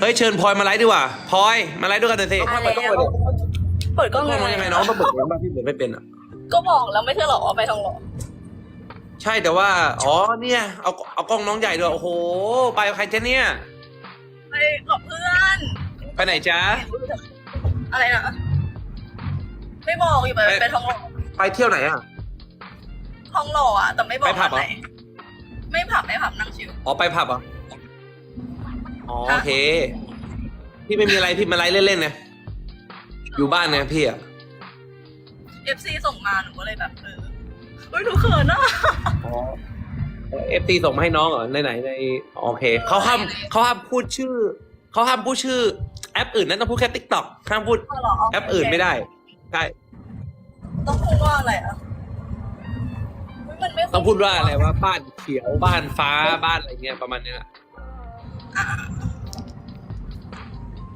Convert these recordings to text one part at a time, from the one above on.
เฮ้ยเชิญพลอยมาไลฟ์ดีกว่าพลอยมาไลฟ์ด้วยกันหน่อยสิมาเปิดกล้องแล้วมาดิเปิดกกล้ล้อองงยังไงยังไงน้องต้องเปิดยังไงบ้างพี่เปิดไม่เป็นอะก็บอกแล้วไม่ใช่เหรอว่าไปทองหล่อใช่แต่ว่าอ๋อเนี่ยเอาเอากล้องน้องใหญ่ด้วยโอ้โห ไปกับใครเจ๊เนี่ย ไปกับเพื่อน ไปไหนจ๊ะ อะไรนะไม่บอกอยู่ไปไป ไปทองหล่อไปเที่ยวไหนอะ ทองหล่ออะแต่ไม่บอกไปผับเหรอ ว่าไหนไม่ผับไม่ผับนั่งชิว อ๋อไปผับเหรอะ อ๋อฮะโอเค พี่ไม่มีอะไรพี่มาไลฟ์เล่นๆไงอยู่บ้านไงพี่อะเอฟซีส่งมาหนูก็เลยแบบเออเฮ้ยหนูเขินอะเอฟตีส่งมาให้น้องเหรอในไหนในโอเคเขาห้ามเขาห้ามพูดชื่อเขาห้ามพูดชื่อ แอปอื่นนะต้องพูดแค่ทิกตอกห้ามพูดเอาเหรอแอปอื่นไม่ได้ใช่ต้องพูดว่าอะไรอะเฮ้ยมันไม่ค่ยต้องพูดว่าอะไรว่าบ้านเขียวบ้านฟ้าบ้านอะไรเงี้ยประมาณเนี้ยแหละอ่า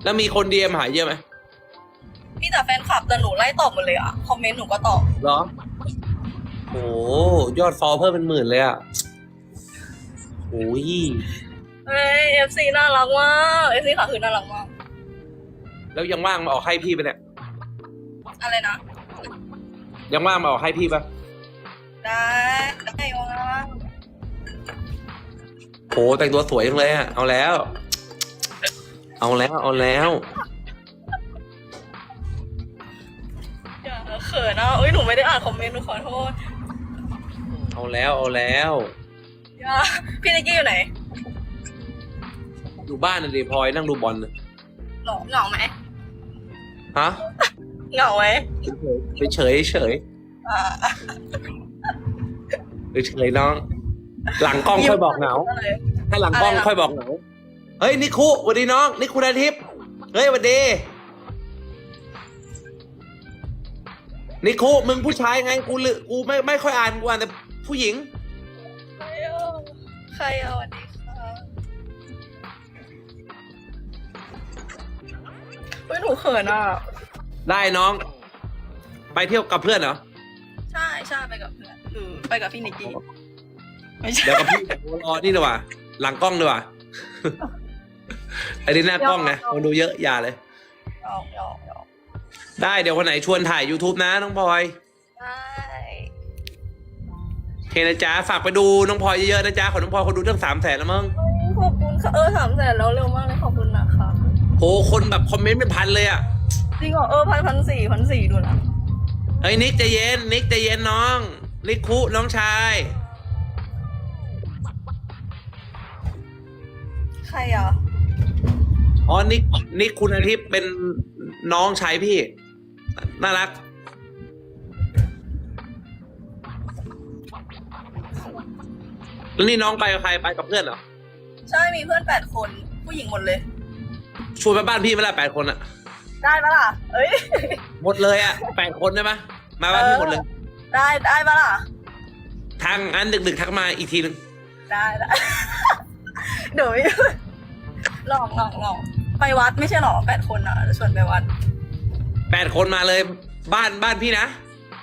แล้วมีคนดีเอ็มหายเยอะไหมมีแต่แฟนคลับแต่หนูไล่ตอบหมดเลยอะคอมเมนต์หนูก็ตอบเหรอโอ้ยอดฟอลเพิ่มเป็นหมื่นเลยอะโอ้ยเฮ้ยเอฟซีน่ารักมากเอฟซีขาคือน่ารักมากแล้วยังว่างมาออกให้พี่ปะเนี่ยอะไรนะ ยังว่างมาออกให้พี่ปะได้ได้วะโหแต่งตัวสวยจังเลยอะเอาแล้ว เอาแล้วเอาแล้วอย่าเขินนะเอ้ยหนูไม่ได้อ่านคอมเมนต์หนูขอโทษเอาแล้วเอาแล้วอย่าพี่นิกกี้อยู่ไหนอยู่บ้านน่ะดิพลอยนั่งดูบอลน่ะหรอเหงาไหมฮะเหงาไหมเฉยเฉยเฉยอ่าเฉยเฉยน้อง หลังกล้องค่อยบอกเหงา ถ้าหลังกล้องค่อยบอกเหงา เฮ้ยนิคุสวัสดีน้องนิคุนาทิพย์เฮ้ยสวัสดีนิคุมึงผู้ชายไงกูลืกูไม่ไม่ค่อยอ่านกูอ่านแต่ผู้หญิง ใครอะใครอะสวัสดีค่ะเฮ้ยหนูเขินอะ ได้น้อง ไปเที่ยวกับเพื่อนเหรอใช่ใช่ไปกับเพื่อนคือไปกับพี่นิกกี้ไม่ใช่ เดี๋ยวกับพี่รอนี่ดีกว่าหลังกล้องดีกว่าไอ้นี่หน้ากล้องไงคนดูเยอะอย่าเลยหยอกหยอกหยอกได้เดี๋ยววันไหนชวนถ่าย YouTube นะน้องพลอยได้โอเคนะจ๊ะฝากไปดูน้องพลอยเยอะๆนะจ๊ะของน้องพลอยคนดูตั้งสามแสนแล้วมั้งขอบคุณค่ะเออสามแสนแล้วเร็วมากเลยขอบคุณนะคะโหคนแบบคอมเมนต์เป็นพันเลยอะจริงเหรอเออพันพันสี่พันสี่ดูนะเฮ้ยนิกใจเย็นนิกใจเย็นน้องนิกคุน้องชาย ใครอะ อ๋อนิกนิกคุณอาทิตย์เป็นน้องชายพี่ น่ารัก แล้วนี่น้องไปกับใครไปกับเพื่อนเหรอ ใช่มีเพื่อนแปดคนผู้หญิงหมดเลย ชวนไปบ้านพี่ไหมล่ะแปดคนอะได้ปะล่ะ เอ้ย หมดเลยอะแปดคนได้ไหมมาบ้านพี่หมดเลย ได้ได้ปะล่ะ ทางอันดึกๆทักมาอีกทีหนึงได้ได้ เดี๋ยวไม่หลอกหลอกหลอก ไปวัดไม่ใช่หรอแปดคนอะชวนไปวัดแปดคนมาเลยบ้านบ้านพี่นะ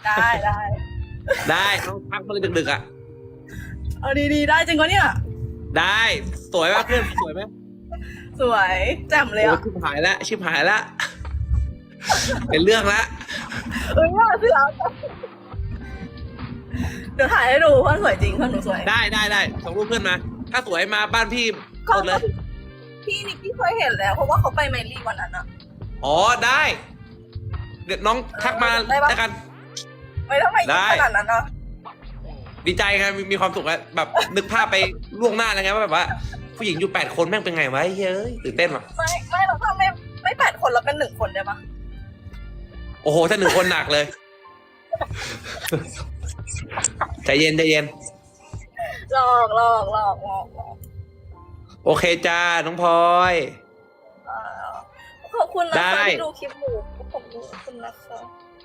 ได้ได้ได้น้องทักมาเลยดึกๆอะเอาดีๆได้จริงปะเนี่ย ได้สวยป่ะเพื่อนสวยไหมสวยแจ่มเลยโอ้อะชิบหายละชิบหายละเป็นเรื่องละเอ้ยว่าสิแล้วเดี๋ยวถ่ายให้ดูเพื่อนสวยจริงเพื่อนหนูสวยได้ได้ได้ส่งรูปเพื่อนมา ถ้าสวยมาบ้านพี่หมดเลย พี่นิกกี้เคยเห็นแล้ว เพราะว่าเขาไปไมลี่วันนั้นอะอ๋อได้ เดี๋ยวน้องทักมาได้ปะแล้วกัน ไม่ทำไมได้ขนาดนั้นอะดีใจไงมีมีความสุขอะแบบนึกภาพไปล่วงหน้าแล้วไงว่าแบบว่า ผู้หญิงอยู่แปดคนแม่งเป็นไงวะเฮ้ยตื่นเต้นว่ะไม่ไม่เราทำไม่ไม่แปดคนเราเป็นหนึ่งคนได้ปะโอ้โหถ้าหนึ่งคนหนักเลยใจเย็นใจเย็นหลอกหลอกหลอกหลอกหลอก โอเคจ้า น้องพลอยอ่าขอบคุณนะได้ คะที่ดูคลิปหนูขอบคุณนะคะ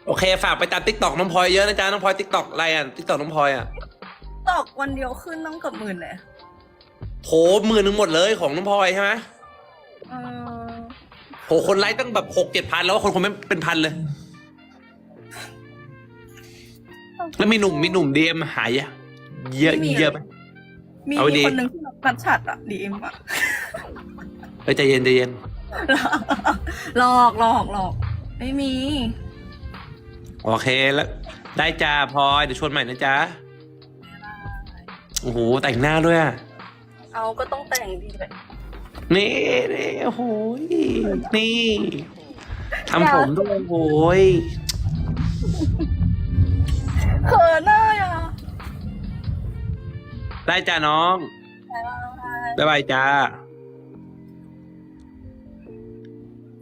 โอเค ฝากไปตามติ๊กต็อกน้องพลอยเยอะนะจ๊ะน้องพลอยติ๊กต็อกอะไรอะติ๊กต็อกน้องพลอยอะตอกวันเดียวขึ้นต้องเกับหมื่นเลยโหหมื่นหนึ่งหมดเลยของน้องพลอยใช่ไหมเออโหคนไลค์ตั้งแบบหกเจ็ดพันแล้วคนคอมเมนต์เป็นพันเลย แล้วมีหนุ่มมีหนุ่มดีเอ็มหายอะเยอะเยอะไหม มีเอาดีคนหนึ่งที่นัดฉัดอะดีเอ็มอะ เฮ้ยใจเย็นใจเย็นหลอกหลอกหลอก ไม่มี โอเคแล้ว ได้จ้าพลอยเดี๋ยวชวนใหม่นะจ๊ะโอ้โหแต่งหน้าด้วยอะเอาก็ต้องแต่งดีเลยนี่นี่โอ้โหนี่ทำผมด้วยโอ้ย ได้จ้าน้องบ๊ายบายบ๊ายบายจ้า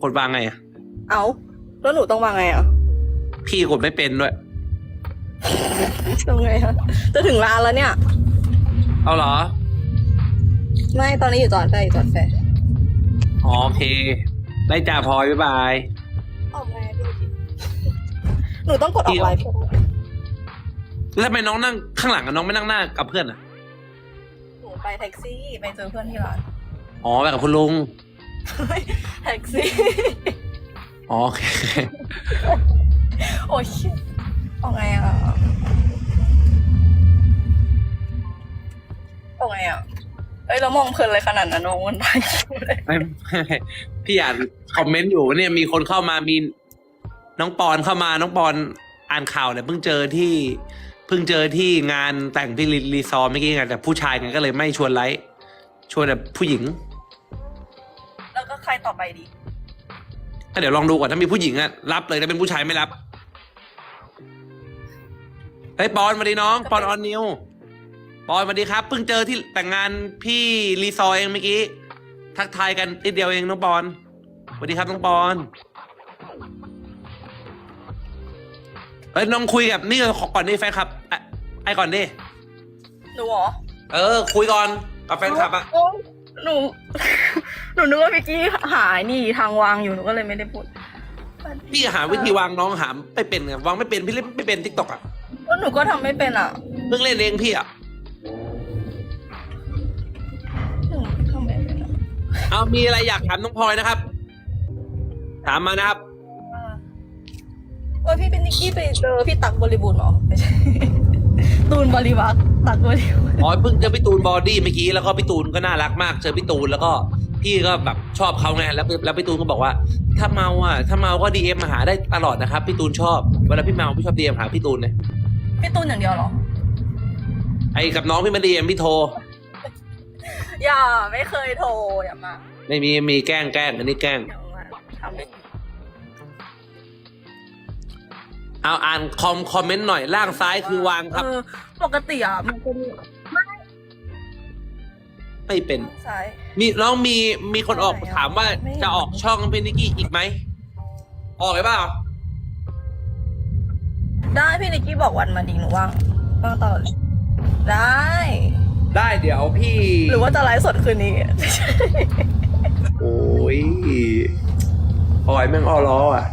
กดวางไงอะเอาแล้วหนูต้องวางไงอะพี่กดไม่เป็นด้วยทำไงอะจะถึงร้านแล้วเนี่ย เอาเหรอ ไม่ตอนนี้อยู่จอดแฟร์อยู่จอดแฟร์อ๋อโอเค ได้จ้าพลอยบ๊ายบาย ออกไงพี่หนูต้องกดออกไลน์เพื่อนแล้วทำไมน้องนั่งข้างหลังอะน้องไม่นั่งหน้ากับเพื่อนอะหนู ไปแท็กซี่ไปเจอเพื่อนที่ร้านอ๋อไปกับคุณลุง แท็กซี่อ๋อโอเคโอ้ยออกไงอะออกไงอะเอ้ยเรามองเพลินเลยขนาดนั้นน้องมันไปเลยไม่ไม่พี่อ่านคอมเมนต์อยู่เนี่ยมีคนเข้ามามีน้องปอนเข้ามาน้องปอนอ่านข่าวเนี่ยเพิ่งเจอที่ เพิ่งเจอที่งานแต่งที่รีรีซอร์เมื่อกี้ไงแต่ผู้ชายไงก็เลยไม่ชวนไลฟ์ชวนแบบผู้หญิง แล้วก็ใครต่อไปดีก็เดี๋ยวลองดูก่อนถ้ามีผู้หญิงอะรับเลยถ้าเป็นผู้ชายไม่รับเฮ้ยปอนมาดีน้องปอนออนนิวปอนมาดีครับเพิ่งเจอที่แต่งงานพี่รีซอร์เองเมื่อกี้ทักทายกันนิดเดียวเองน้องปอนสวัสดีครับน้องปอน ฮ้ยน้องคุยกับนี่ขอก่อนดิแฟนคลับไอ้ไอ้ก่อนดิหนูเหรอเออ คุยก่อนกับแฟนคลับอะโยหนู หนูนึกว่าพี่กี้หายนี่ทางวางอยู่หนูก็เลยไม่ได้พูดพี่หาวิธีวางน้องหามไม่เป็นไงวางไม่เป็นพี่เล่นไม่เป็นทิกตอกอะแล้วหนูก็ทำไม่เป็นอะเพิ่งเล่นเองพี่อะหนูทำไม่เป็นอะเอามีอะไรอยากถามน้องพลอยนะครับ ถามมานะครับ ว่าพี่เป็นนิกกี้ไปเจอพี่ตักบริบูรณ์เหรอไม่ใช่ตูนบริวักตักบริบูรณ์อ๋อเพิ่งเจอพี่ตูนบอดี้เมื่อกี้แล้วก็พี่ตูนก็น่ารักมากเจอพี่ตูนแล้วก็พี่ก็แบบชอบเขาไงแล้วแล้วพี่ตูนก็บอกว่า ถ้าเมาอะถ้าเมาก็ดีเอ็มมาหาได้ตลอดนะครับพี่ตูนชอบเวลาพี่เมาพี่ชอบดีเอ็มหาพี่ตูนเนี่ยพี่ตูนอย่างเดียวเหรอไอ้กับน้องพี่มาดีเอ็มพี่โทรอย่าไม่เคยโทรอย่ามาไม่มีมีแกล้งแกล้งอันนี้แกล้งอย่ามาทำ เอาอ่านคอมคอมเมนต์หน่อยล่างซ้ายคือวางครับ เออปกติอะมันจะมีไม่เป็นซ้าย มีน้องมีมีคนออกไม่เอาถามว่าไม่เอาจะออกช่องเป็นนิกกี้อีกไหมออกเลยเปล่าได้พี่นิกกี้บอกวันมาดีหนูว่างว่างต่อเลยได้ ได้เดี๋ยวพี่หรือว่าจะไลฟ์สดคืนนี้ โอ้ยพลอยแม่งอ้อล้ออะ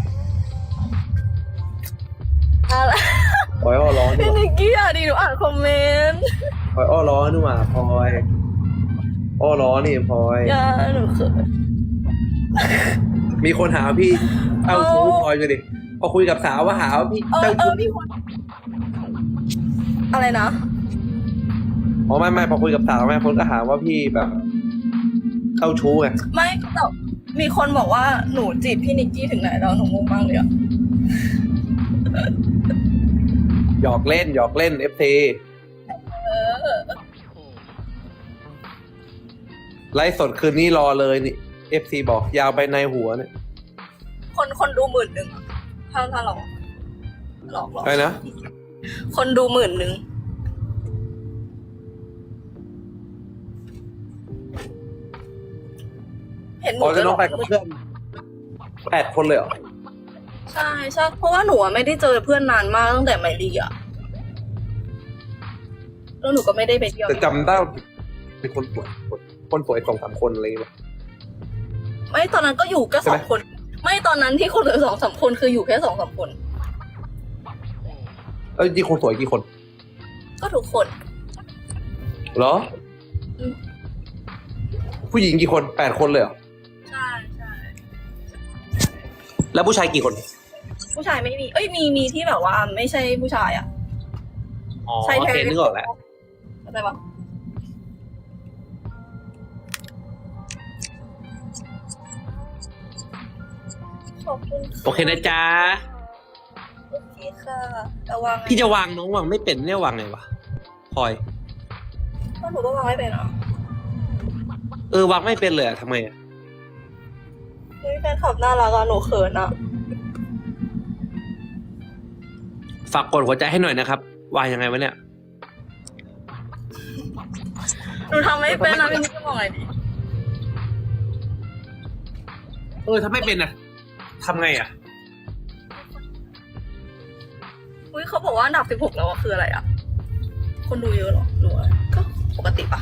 อะไรพลอยอ้อล้อนี่พี่หว่านิกกี้อะดีหนูอ่านคอมเมนต์พลอยอ้อล้อนี่หว่าพลอยอ้อล้อนี่พลอย อย่าหนูเขิน มีคนหาว่าพี่เจ้าชู้เอา พลอยเลยดิพอคุยกับสาวว่าหาว่าพี่เออเจ้าเอชู้อพี่คนอะไรนะอ๋อไม่ไม่พอคุยกับสาวแม่คนก็หาว่าพี่แบบเจ้าชู้ไงไม่แต่มีคนบอกว่าหนูจีบพี่นิกกี้ถึงไหนแล้วหนูงงมากเลยอะ หยอกเล่น หยอกเล่นเอฟซีเออไลฟ์สดคืนนี้รอเลยนี่เอฟซีบอกยาวไปในหัวเนี่ย คนคนดูหมื่นหนึ่งอะถ้าถ้าหลอกหลอกหลอกอะไรนะ คนดูหมื่นหนึ่งเห็นหนูอ๋อจะด้วยเหรน้องไปกับเพื่อนแปดคนเลยเหรอ ใช่ใช่เพราะว่าหนูอะไม่ได้เจอเพื่อนนานมากตั้งแต่ไมลีอะแล้วหนูก็ไม่ได้ไปเที่ยวแต่จำได้เป็นคนสวยคนคนสวยสองสามคนอะไรอย่างเงี้ย ไม่ตอนนั้นก็อยู่แค่ใช่สไหอมงคน ไม่ตอนนั้นที่คนเหลือสองสามคนคืออยู่แค่สองสามคน เอ้ยกี่คนสวยกี่คนก็ทุกคน เหรออืม ผู้หญิงกี่คนแปดคนเลยเหรอใช่ใช่แล้วผู้ชายกี่คน ผู้ชายไม่มี เอ้ยมีมีที่แบบว่า ไม่ใช่ผู้ชายอะ อ๋อใช่โอเคนึกออกแล้ว เข้าใจปะขอบคุณโอเคนะจ๊ะ โอเคค่ะระวังพี่จะวางน้องวางไม่เป็นเนี่ยวางไงวะพลอย เพราะหนูก็วางไม่เป็นอะเออวางไม่เป็นเลยอะทำไงอะเฮ้ยแฟนคลับน่ารักอะหนูเขินอะ ฝากกดหัวใจให้หน่อยนะครับ วางยังไงวะเนี่ย หนูทำไม่เป็นนะพี่นิกก็บอกหน่อยดิเออทำไม่เป็นอะทำไงอะอุ้ยเขาบอกว่าอันดับสิบหกแล้วอะคืออะไรอะคนดูเยอะเหรอหรือว่าก็ปกติปะ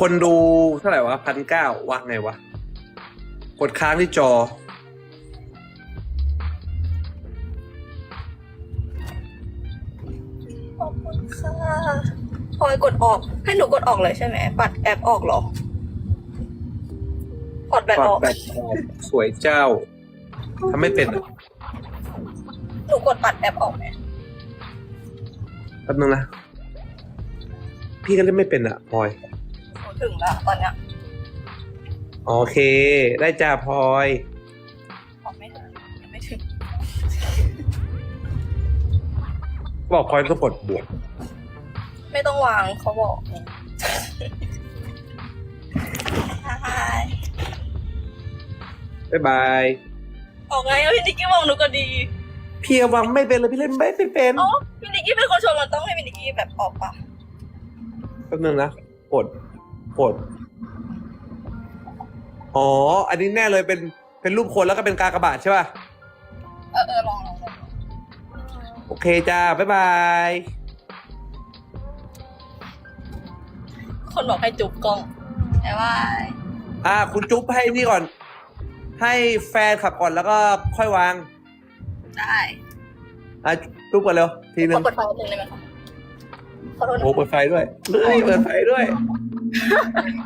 คนดูเท่าไหร่วะพันเก้าวางไงวะ กดค้างที่จอ พลอยกดออก ให้หนูกดออกเลยใช่ไหม ปัดแอปออกเหรอพอดแบตปรัอบอก แบบออกสวยเจ้าทำไม่เป็นอะหนูกดปัดแอปออกไหมแป๊บนึงนะ พี่ก็เล่นไม่เป็นอะพลอย หนูถึงแล้วตอนเนี้ยโอเค ได้จ้าพลอย ออกไม่ถึงยังไม่ถึง บอกพลอยต้องกดบวก ไม่ต้องวางเขาบอกใช่บ๊ายบาย ออกไงอะพี่นิกกี้บอกหนูก็ดีพี่วางไม่เป็นเลยพี่เล่นไม่เป็นอ๋อพี่นิกกี้เป็นคนชวนมันต้องให้พี่นิกกี้แบบออกปะแป๊บนึงนะกดกดอ๋อ อันนี้แน่เลยเป็นเป็นรูปคนแล้วก็เป็นกากบาทใช่ป่ะ เออเออลองลองลองโอเคจ้า บ๊ายบาย คนบอกให้จุบกล้อง แต่ว่า อ่า คุณจุ๊บให้นี่ก่อน ให้แฟนขับก่อนแล้วก็ค่อยวาง ได้อะจุ๊บก่อนเร็วทีนึของเปิดไฟหนึ่งได้ไหมคะขอโทษนะโอ้เปิดไฟด้วยเฮ้ยเปิดไฟด้วย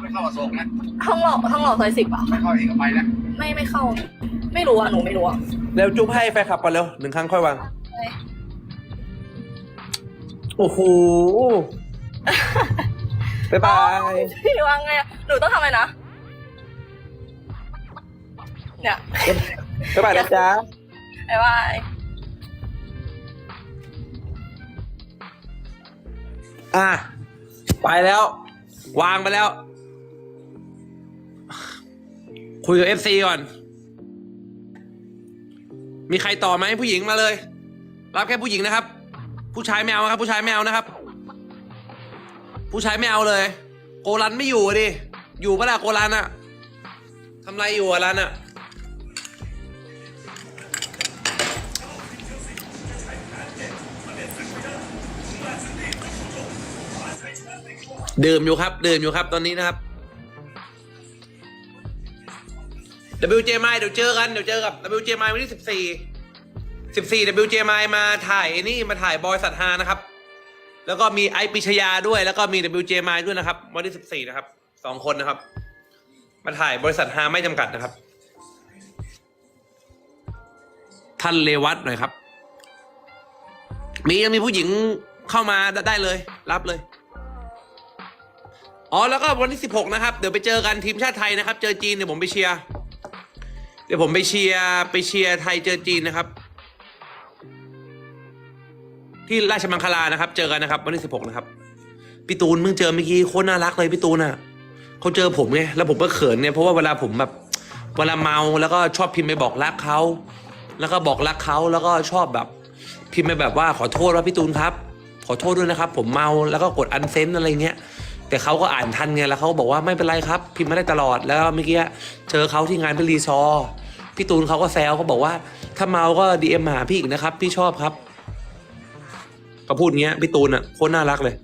ไม่เข้าอโศกนะห้องหลอกห้องหลอกซอยสิบอะไม่เข้าเอกมัยนะไม่ไม่เข้า ไม่รู้อะหนูไม่รู้อะเร็วจุ๊บให้แฟนขับก่อนเร็วหนึ่งครั้งค่อยวางเฮ้ยโอ้โห บ๊ายบายพี่วางไงอะหนูต้องทำอะไรนะ เนี่ยบ๊ายบายนะจ๊ะบ๊ายบายอะไปแล้ว วางไปแล้ว คุยกับเอฟซีก่อน มีใครต่อไหมผู้หญิงมาเลย รับแค่ผู้หญิงนะครับ ผู้ชายไม่เอาครับ ผู้ชายไม่เอานะครับ ผู้ชายไม่เอาเลย โกลันไม่อยู่ดิ อยู่ปะล่ะโกลันอะทำไรอยู่อะรันอะดื่มอยู่ครับ ดื่มอยู่ครับตอนนี้นะครับ WJMI เดี๋ยวเจอกัน เดี๋ยวเจอกับ WJMI วันที่สิบสี่สิบสี่ WJMI มาถ่ายนี่มาถ่ายบอยสัตฮานะครับ แล้วก็มีไอปิชยาด้วย แล้วก็มี WJMI ด้วยนะครับวันที่สิบสี่นะครับสองคนนะครับ มาถ่ายบริษัทฮาไม่จำกัดนะครับ ท่านเลวัตหน่อยครับ มียังมีผู้หญิงเข้ามาได้เลย รับเลย อ๋อแล้วก็วันที่สิบหกนะครับ เดี๋ยวไปเจอกันทีมชาติไทยนะครับ เจอจีนเดี๋ยวผมไปเชียร์เดี๋ยวผมไปเชียร์ไปเชียร์ไทยเจอจีนนะครับ ที่ราชมังคลานะครับ เจอกันนะครับวันที่สิบหกนะครับพี่ตูนเพิ่งเจอเมื่อกี้โคตรน่ารักเลยพี่ตูนอะเขาเจอผมไงแล้วผมก็เขินเนี่ยเพราะว่าเวลาผมแบบเวลาเมาแล้วก็ชอบพิมพ์ไปบอกรักเขาแล้วก็บอกรักเขาแล้วก็ชอบแบบพิมพ์ไปแบบว่าขอโทษว่าพี่ตูนครับ ขอโทษด้วยนะครับ ผมเมาแล้วก็กดอันเซนอะไรเงี้ยแต่เขาก็อ่านทันไงแล้วเขาบอกว่าไม่เป็นไรครับ พิมพ์มาได้ตลอดแล้วเมื่อกี้เจอเขาที่งานเป็นรีซอร์พี่ตูนเขาก็แซวเขาบอกว่า ถ้าเมาก็ดีเอ็มหาพี่อีกนะครับ พี่ชอบครับ ก็พูดเงี้ยพี่ตูนอะโคตรน่ารักเลย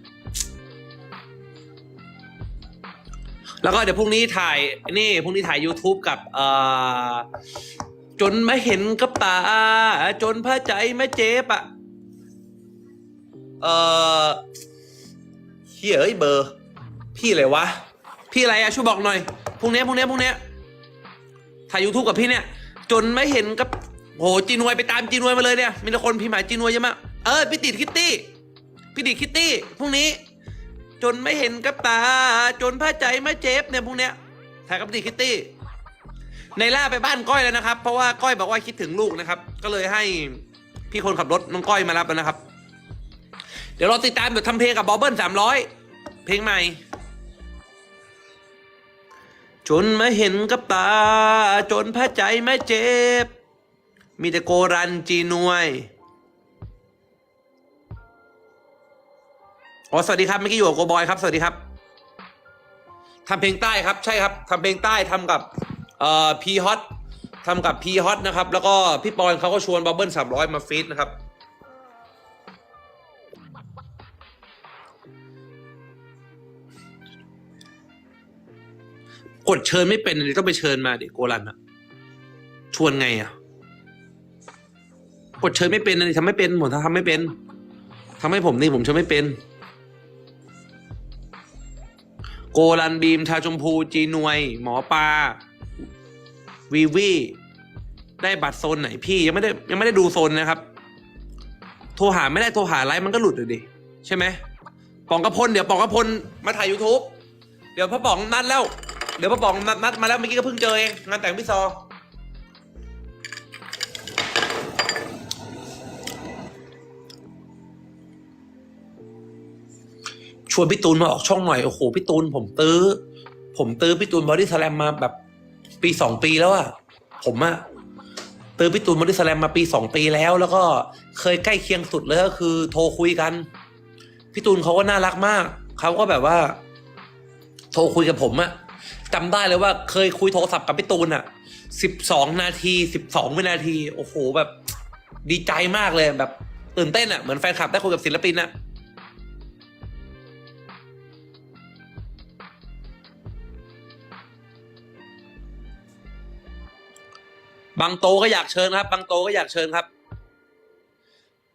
แล้วก็เดี๋ยวพรุ่งนี้ถ่ายนี่พรุ่งนี้ถ่าย YouTube กับเอ่อจนไม่เห็นกับตา จนพระใจไม่เจ็บอะเอ่อเฮียเอ้ยเบอร์ พี่อะไรวะ พี่อะไรอะช่วยบอกหน่อยพรุ่งนี้พรุ่งนี้พรุ่งนี้ถ่าย YouTube กับพี่เนี่ย จนไม่เห็นกับโหจีนวยไปตามจีนวยมาเลยเนี่ย มีแต่คนพิมพ์หาจีนวยเยอะมาก เออพี่ติดคิตตี้พี่ติดคิตตี้พรุ่งนี้ จนไม่เห็นกับตา จนผ้าใจไม่เจ็บเนี่ยพวกเนี้ยถ่ายกับดีคิตตี้ในล่าไปบ้านก้อยแล้วนะครับ เพราะว่าก้อยบอกว่าคิดถึงลูกนะครับ ก็เลยให้พี่คนขับรถน้องก้อยมารับแล้วนะครับ เดี๋ยวเราติดตามเดี๋ยวทำเพลงกับบอเบิ้ลสามร้อยเพลงใหม่ จนมาเห็นกับตา จนพระใจไม่เจ็บ มีแต่โกรันจีนวย อ๋อสวัสดีครับเมื่อกี้อยู่กับโกบอยครับสวัสดีครับทำเพลงใต้ครับ ใช่ครับทำเพลงใต้ทำกับเอ่อพีฮอตทำกับพีฮอตนะครับ แล้วก็พี่ปอนเขาก็ชวนบับเบิ้ลสามร้อยมาฟีดนะครับกดเชิญไม่เป็นเลยต้องไปเชิญมาเดิโกรันอะชวนไงอะกดเชิญไม่เป็นเลยทำไม่เป็นผมทำไม่เป็นทำให้ผมนี่ผมเชิญไม่เป็น โกรันบีม ชาชมพู จีนวย หมอปลาวีวีได้บัตรโซนไหนพี่ยังไม่ได้ยังไม่ได้ดูโซนนะครับ โทรหาไม่ได้โทรหาไลฟ์มันก็หลุดเลยดิใช่ไหมปองกระพลเดี๋ยวปองกระพลมาถ่าย YouTube เดี๋ยวพ่อป๋องนัดแล้ว เดี๋ยวพ่อป๋องนัดมาแล้วเมื่อกี้ก็เพิ่งเจอเองงานแต่งพี่ซอ วนพี่ตูนมาออกช่องหน่อย โอ้โห พี่ตูนผมตื้อ ผมตื้อพี่ตูนบอดี้สแลมมาแบบปีสองปีแล้วอะผมอะตื้อพี่ตูนบอดี้สแลมมาปีสองปีแล้ว แล้วก็เคยใกล้เคียงสุดเลยก็คือโทรคุยกัน พี่ตูนเขาก็น่ารักมาก เขาก็แบบว่า โทรคุยกับผมอะจำได้เลยว่าเคยคุยโทรศัพท์กับพี่ตูนอะสิบสองนาทีสิบสองวินาที โอ้โหแบบ ดีใจมากเลยแบบตื่นเต้นอะเหมือนแฟนคลับได้คุยกับศิลปินอะ บางโตก็อยากเชิญครับ บางโตก็อยากเชิญครับ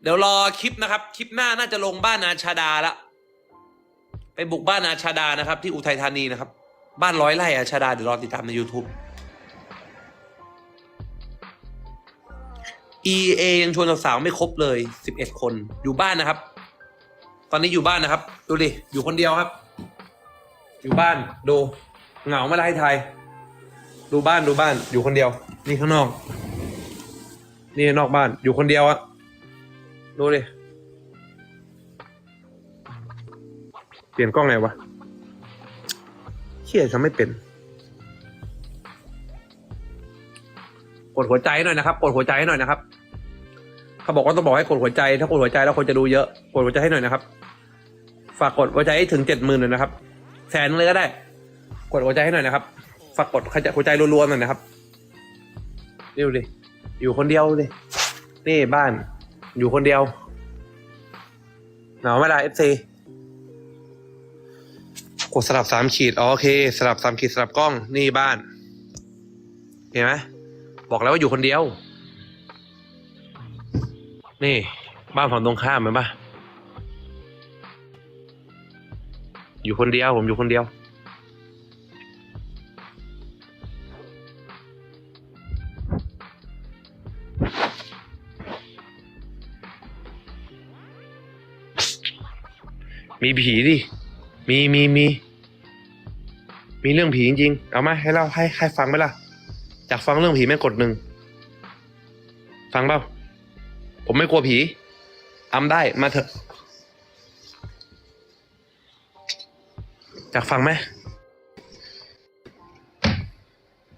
เดี๋ยวรอคลิปนะครับ คลิปหน้าน่าจะลงบ้านนาชาดาละไปบุกบ้านนาชาดานะครับ ที่อุทัยธานีนะครับ บ้านร้อยไร่อาชาดาเดี๋ยวรอติดตามใน YouTube EA ยังชวนสาวๆไม่ครบเลยสิบเอ็ดคนอยู่บ้านนะครับ ตอนนี้อยู่บ้านนะครับ ดูดิอยู่คนเดียวครับ อยู่บ้านดูเหงาไม่ได้ไทย ดูบ้านดูบ้าน อยู่คนเดียว นี่ข้างนอก นี่นอกบ้าน อยู่คนเดียวอะดูดิ เปลี่ยนกล้องไงวะเชี่ยทำไม่เป็น กดหัวใจหน่อยนะครับ กดหัวใจให้หน่อยนะครับ เขาบอกว่าต้องบอกให้กดหัวใจ ถ้ากดหัวใจแล้วคนจะดูเยอะ กดหัวใจให้หน่อยนะครับ ฝากกดหัวใจให้ถึงเจ็ดหมื่นหน่อยนะครับ แสนเลยก็ได้ กดหัวใจให้หน่อยนะครับ ฝากกดหัวใจรัวๆหน่อยนะครับนี่ดูดิอยู่คนเดียวดินี่บ้าน อยู่คนเดียวหนาวไหมล่ะเอฟซีกดสลับสามขีดอ๋อโอเค สลับสามขีดสลับกล้องนี่บ้าน เห็นไหมบอกแล้วว่าอยู่คนเดียว นี่ บ้านฝั่งตรงข้ามเห็นปะอยู่คนเดียวผมอยู่คนเดียว มีผีดิมีมีมีมีเรื่องผีจริงๆ เอามาให้เล่าให้ให้ฟังไหมล่ะ อยากฟังเรื่องผีแม่กดหนึ่ง ฟังเปล่า ผมไม่กลัวผีอำได้มาเถอะ อยากฟังไหม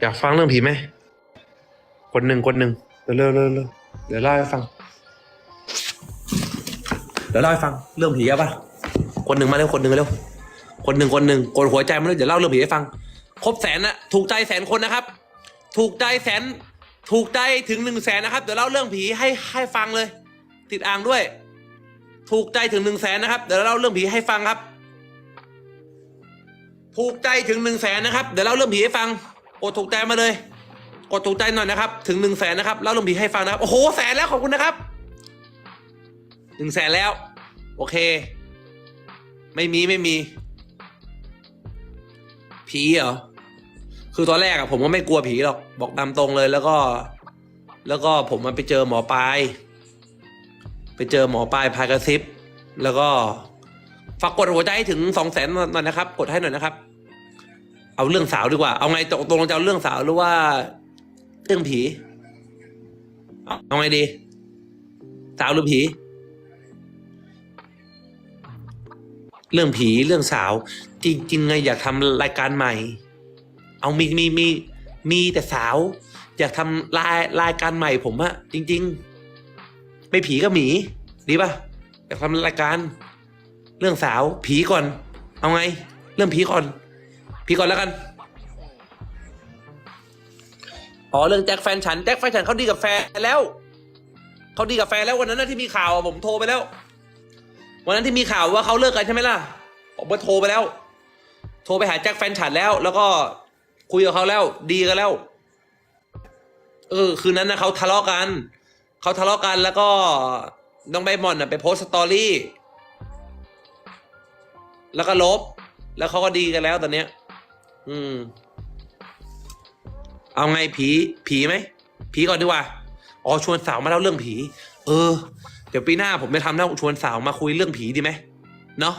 อยากฟังเรื่องผีไหม กดหนึ่งกดหนึ่งเร็วเร็วเร็วเดี๋ยวเล่าให้ฟัง เดี๋ยวเล่าให้ฟัง เรื่องผีอะปะ คนหนึ่งมาเร็วคนหนึ่งเร็วคนหนึ่งคนหนึ่งกดหัวใจมาเร็วเดี๋ยวเล่าเรื่องผีให้ฟัง ครบแสนนะถูกใจแสนคนนะครับ ถูกใจแสน ถูกใจถึงหนึ่งแสนนะครับ เดี๋ยวเล่าเรื่องผีให้ให้ฟังเลย ติดอ่างด้วย ถูกใจถึงหนึ่งแสนนะครับ เดี๋ยวเล่าเรื่องผีให้ฟังครับ ถูกใจถึงหนึ่งแสนนะครับ เดี๋ยวเล่าเรื่องผีให้ฟัง กดถูกใจมาเลย กดถูกใจหน่อยนะครับ ถึงหนึ่งแสนนะครับเล่าเรื่องผีให้ฟังนะครับ โอ้โหแสนแล้วขอบคุณนะครับหนึ่งแสนแล้ว โอเค ไม่มีไม่มี ผีเหรอ คือตอนแรกอะผมก็ไม่กลัวผีหรอก บอกตามตรงเลยแล้วก็ แล้วก็ผมมาไปเจอหมอปลาย ไปเจอหมอปลายพายกระซิบ แล้วก็ฝากกดหัวใจถึงสองแสนหน่อยนะครับ กดให้หน่อยนะครับ เอาเรื่องสาวดีกว่า เอาไงตกตกลงจะเอาเรื่องสาวหรือว่า เรื่องผี เอาเอาไงดี สาวหรือผี เรื่องผีเรื่องสาว จริงๆไงอยากทำรายการใหม่ เอามีมีมีมีแต่สาว อยากทำรายรายการใหม่ผมอะจริง ๆ ไม่ผีก็หมี ดีป่ะอยากทำรายการ เรื่องสาวผีก่อน เอาไง เรื่องผีก่อน ผีก่อนแล้วกันอ๋อเรื่องแจ็คแฟนฉันแจ็คแฟนฉันเขาดีกับแฟนแล้วเขาดีกับแฟนแล้ววันนั้นนะที่มีข่าวผมโทรไปแล้ว วันนั้นที่มีข่าวว่าเขาเลิกกันใช่ไหมล่ะผมก็โทรไปแล้ว โทรไปหาแจ็คแฟนฉันแล้ว แล้วก็คุยกับเขาแล้ว ดีกันแล้ว เออ คืนนั้นนะเขาทะเลาะกันเขาทะเลาะกันแล้วก็น้องใบหมอนนะไปโพสต์สตอรี่แล้วก็ลบ แล้วเขาก็ดีกันแล้วตอนเนี้ย อืม เอาไงผี ผีไหม ผีก่อนดีกว่า อ๋อ ชวนสาวมาเล่าเรื่องผี เออ เดี๋ยวปีหน้าผมจะทำแล้วชวนสาวมาคุยเรื่องผีดีไหมเนาะ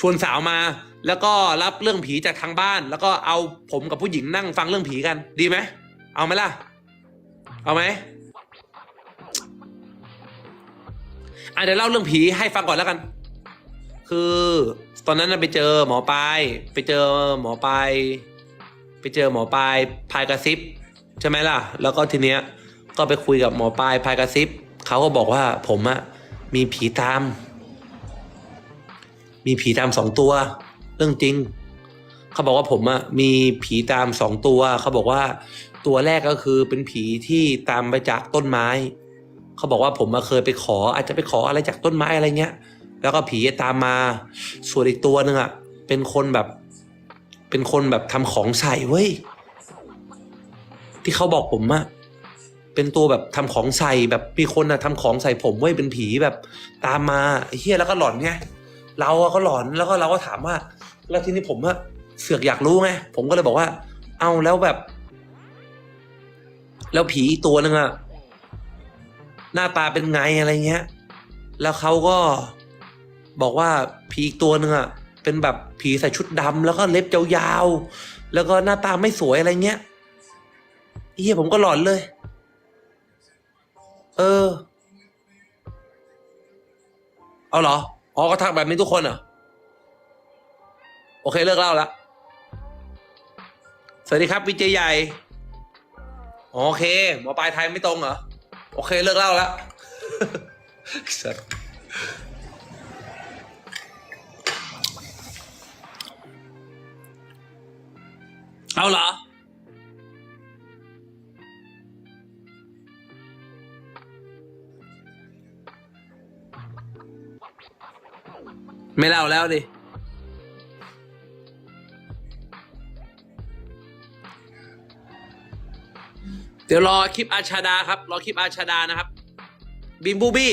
ชวนสาวมาแล้วก็รับเรื่องผีจากทางบ้าน แล้วก็เอาผมกับผู้หญิงนั่งฟังเรื่องผีกัน ดีไหมเอาไหมล่ะ เอาไหมอะเดี๋ยวเล่าเรื่องผีให้ฟังก่อนแล้วกัน คือตอนนั้นไปเจอหมอปลายไปเจอหมอปลายไปเจอหมอปลายพายกระซิบใช่ไหมล่ะ แล้วก็ทีเนี้ยก็ไปคุยกับหมอปลายพายกระซิบ เขาก็บอกว่าผมอะมีผีตาม มีผีตามสองตัว เรื่องจริง เขาบอกว่าผมอะมีผีตามสองตัว เขาบอกว่าตัวแรกก็คือเป็นผีที่ตามไปจากต้นไม้ เขาบอกว่าผมมาเคยไปขอ อาจจะไปขออะไรจากต้นไม้อะไรเงี้ย แล้วก็ผีตามมา ส่วนอีกตัวหนึ่งอะเป็นคนแบบ เป็นคนแบบทำของใส่เว้ยที่เขาบอกผมอะ เป็นตัวแบบทำของใส่แบบมีคนอะทำของใส่ผมเว้ยเป็นผีแบบตามมาเฮียแล้วก็หลอนไงเราอะก็หลอนแล้วก็เราก็ถามว่า แล้วทีนี้ผมอะเสือกอยากรู้ไงผมก็เลยบอกว่า เอาแล้วแบบ แล้วผีตัวหนึ่งอะหน้าตาเป็นไงอะไรเงี้ย แล้วเขาก็บอกว่าผีอีกตัวหนึ่งอะเป็นแบบผีใส่ชุดดำแล้วก็เล็บยาวๆแล้วก็หน้าตาไม่สวยอะไรเงี้ยเฮียผมก็หลอนเลย เออ เอาเหรอ อ๋อก็ทักแบบนี้ทุกคนเหรอ โอเคเลิกเล่าละสวัสดีครับวิจัยใหญ่ โอเคหมอปลายไทยไม่ตรงเหรอ โอเคเลิกเล่าแล้วสัตว์เอาเหรอ ไม่เล่าแล้วดิ เดี๋ยวรอคลิปอาชาดาครับ รอคลิปอาชาดานะครับ บิมบูบี้